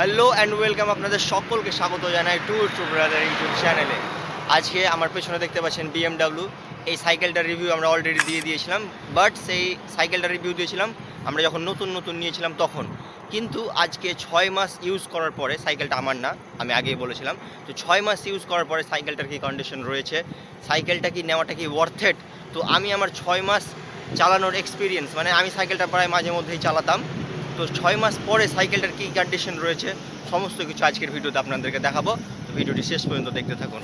Hello and welcome আপনাদের সকলকে স্বাগত জানাই টু টু ব্রাদার ইউটিউব চ্যানেলে। আজকে আমার পেছনে দেখতে পাচ্ছেন বিএমডাব্লিউ এই সাইকেলটার রিভিউ আমরা অলরেডি দিয়ে দিয়েছিলাম বাট সেই সাইকেলটার রিভিউ দিয়েছিলাম, আমরা যখন নতুন নতুন নিয়েছিলাম তখন। কিন্তু আজকে ছয় মাস ইউজ করার পরে সাইকেলটা আমার না, আমি আগেই বলেছিলাম, তো ছয় মাস ইউজ করার পরে সাইকেলটার কি কন্ডিশন রয়েছে, সাইকেলটা কি নেওয়াটা কি ওয়ার্থেড তো আমি আমার ছয় মাস চালানোর এক্সপিরিয়েন্স মানে আমি সাইকেলটা প্রায় মাঝে মধ্যেই চালাতাম তো ছয় মাস পরে সাইকেলটার কী কন্ডিশন রয়েছে, সমস্ত কিছু আজকের ভিডিওতে আপনাদেরকে দেখাবো। তো ভিডিওটি শেষ পর্যন্ত দেখতে থাকুন।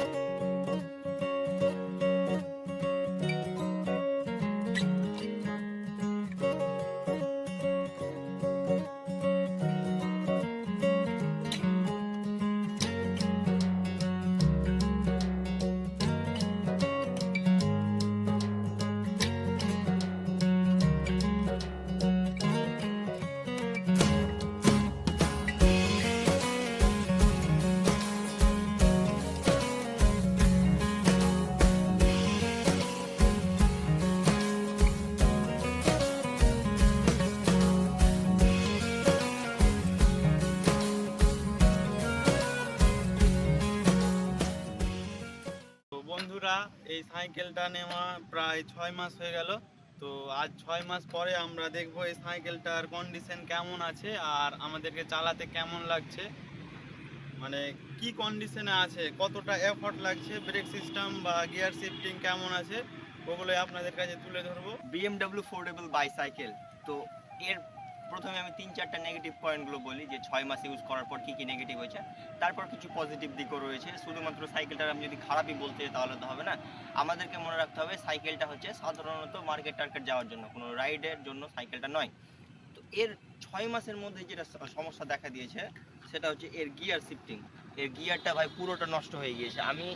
এই সাইকেলটা নেওয়া প্রায় ছয় মাস হয়ে গেল। তো আজ ছয় মাস পরে আমরা দেখব এই সাইকেলটার কন্ডিশন কেমন আছে আর আমাদেরকে চালাতে কেমন লাগছে। মানে কি কন্ডিশনে আছে, কতটা এফর্ট লাগছে ব্রেক সিস্টেম বা গিয়ার শিফটিং কেমন আছে, ওগুলোই আপনাদের কাছে তুলে ধরবো। বিএমডাব্লিউ ফোর্ডেবল বাইসাইকেল তো এর প্রথমে আমি তিন চারটা নেগেটিভ পয়েন্টগুলো বলি যে ছয় মাস ইউজ করার পর কী কী নেগেটিভ হয়েছে, তারপর কিছু পজিটিভ দিকও রয়েছে। শুধুমাত্র সাইকেলটার আমি যদি খারাপই বলতে তাহলে তো হবে না। আমাদেরকে মনে রাখতে হবে সাইকেলটা হচ্ছে সাধারণত মার্কেট টার্কেট যাওয়ার জন্য, কোনো রাইডের জন্য সাইকেলটা নয়। তো এর ছয় মাসের মধ্যে যেটা সমস্যা দেখা দিয়েছে, সেটা হচ্ছে এর গিয়ার শিফটিং এর গিয়ারটা ভাই পুরোটা নষ্ট হয়ে গিয়েছে। আমি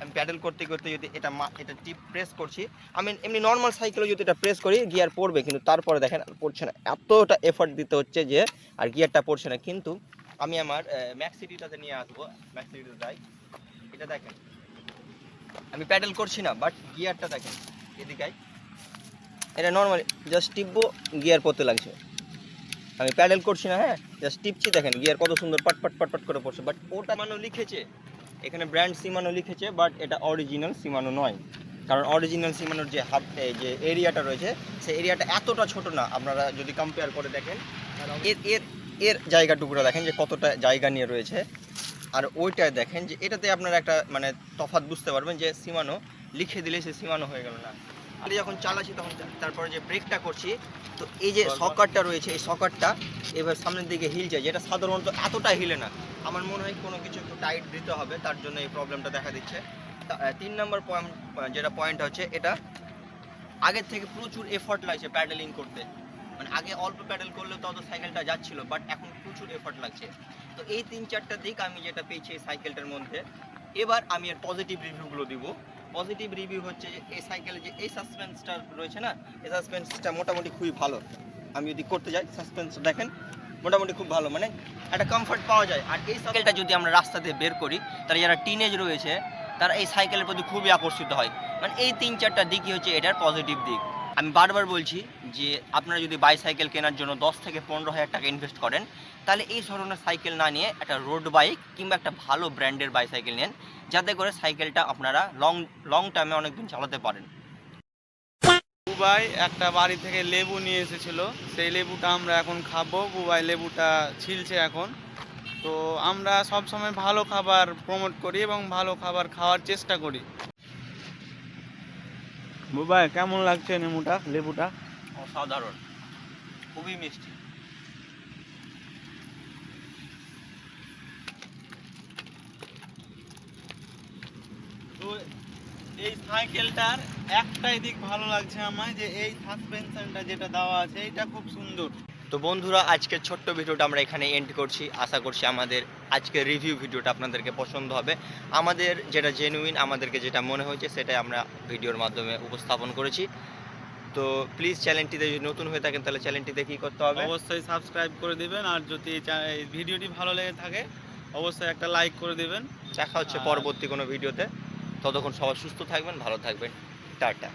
আমি প্যাডেল করতে করতে যদি এটা এটা টিপ প্রেস করছি, আমি এমনি নর্মাল সাইকেলে যদি এটা প্রেস করি গিয়ার পড়বে, কিন্তু তারপরে দেখেন, পড়ছে না। এতটা এফর্ট দিতে হচ্ছে যে, আর গিয়ারটা পড়ছে না। কিন্তু আমি আমার ম্যাক্সিটিটাতে নিয়ে আসব। ম্যাক্সিটিতে যাই। এটা দেখেন। আমি প্যাডেল করছি না বাট গিয়ারটা দেখেন। এদিকাই এটা নর্মালি জাস্ট টিপবো গিয়ার পড়তে লাগছে। আমি প্যাডেল করছি না হ্যাঁ? জাস্ট টিপছি, দেখেন গিয়ার কত সুন্দর, পাট পাট করে পড়ছে। বাট ওটা মানো লিখেছে এখানে ব্র্যান্ড সিমানো লিখেছে বাট এটা অরিজিনাল সিমানো নয়। কারণ অরিজিনাল সিমানোর যে হাফ যে এরিয়াটা রয়েছে, সেই এরিয়াটা এতটা ছোট না, আপনারা যদি কম্পেয়ার করে দেখেন, এর এর এর জায়গাটুকুটা দেখেন যে কতটা জায়গা নিয়ে রয়েছে। আর ওইটায় দেখেন যে এটাতে আপনারা একটা মানে তফাত বুঝতে পারবেন যে সীমানো লিখে দিলে সে সীমানো হয়ে গেল না। আমি যখন চালাচ্ছি তখন তারপরে যে ব্রেকটা করছি, তো এই যে সকারটা রয়েছে, এই সকারটা এবার সামনের দিকে হিল যায়, যেটা সাধারণত এতটা হিলে না। আমার মনে হয় কোনো কিছু একটু টাইট দিতে হবে, তার জন্য এই প্রবলেমটা দেখা দিচ্ছে। তিন নম্বর পয়েন্ট যেটা পয়েন্ট হচ্ছে, এটা আগের থেকে প্রচুর এফর্ট লাগছে প্যাডেলিং করতে। মানে আগে অল্প প্যাডেল করলেও তত সাইকেলটা যাচ্ছিল বাট এখন প্রচুর এফর্ট লাগছে। তো এই তিন চারটা দিক আমি যেটা পেয়েছি এই সাইকেলটার মধ্যে, এবার আমি এর পজিটিভ রিভিউগুলো দিব। পজিটিভ রিভিউ হচ্ছে যে এই সাইকেলে যে এই সাসপেন্সটা রয়েছে না, এই সাসপেন্সটা মোটামুটি খুবই ভালো। আমি যদি করতে যাই সাসপেন্স দেখেন, মোটামুটি খুব ভালো মানে একটা কমফর্ট পাওয়া যায়। আর এই সাইকেলটা যদি আমরা রাস্তাতে বের করি তাহলে যারা টিনেজ রয়েছে, তারা এই সাইকেলের প্রতি খুবই আকর্ষিত হয়। মানে এই তিন চারটা দিকই হচ্ছে এটার পজিটিভ দিক। আমি বারবার বলছি যে আপনারা যদি বাইসাইকেল কেনার জন্য দশ থেকে পনেরো হাজার টাকা ইনভেস্ট করেন, তাহলে এই ধরনের সাইকেল না নিয়ে একটা রোড বাইক কিংবা একটা ভালো ব্র্যান্ডের বাইসাইকেল নেন, যাতে করে সাইকেলটা আপনারা লং লং টাইমে অনেকদিন চালাতে পারেন। বুবাই একটা বাড়ি থেকে লেবু নিয়ে এসেছিল। সেই লেবুটা আমরা এখন খাব। বুবাই লেবুটা ছিলছে এখন। তো আমরা সব সময় ভালো খাবার প্রমোট করি এবং ভালো খাবার খাওয়ার চেষ্টা করি। বুবাই কেমন লাগছে নেমুটা, লেবুটা? অসাধারণ। খুবই মিষ্টি। তো এই সাইকেলটার একটাই দিক ভালো লাগছে আমায়, যে এই সাসপেনশনটা যেটা দেওয়া আছে এটা খুব সুন্দর। তো বন্ধুরা আজকের ছোট্ট ভিডিওটা আমরা এখানে এন্ড করছি। আশা করছি আমাদের আজকের রিভিউ ভিডিওটা আপনাদেরকে পছন্দ হবে। আমাদের যেটা জেনুইন আমাদেরকে যেটা মনে হয়েছে সেটাই আমরা ভিডিওর মাধ্যমে উপস্থাপন করেছি। তো প্লিজ চ্যানেলটিতে যদি নতুন হয়ে থাকেন তাহলে চ্যানেলটিতে কী করতে হবে? অবশ্যই সাবস্ক্রাইব করে দিবেন আর যদি ভিডিওটি ভালো লেগে থাকে অবশ্যই একটা লাইক করে দিবেন। দেখা হচ্ছে পরবর্তী কোনো ভিডিওতে। ততক্ষণ সবাই সুস্থ থাকবেন ভালো থাকবেন। টাটা।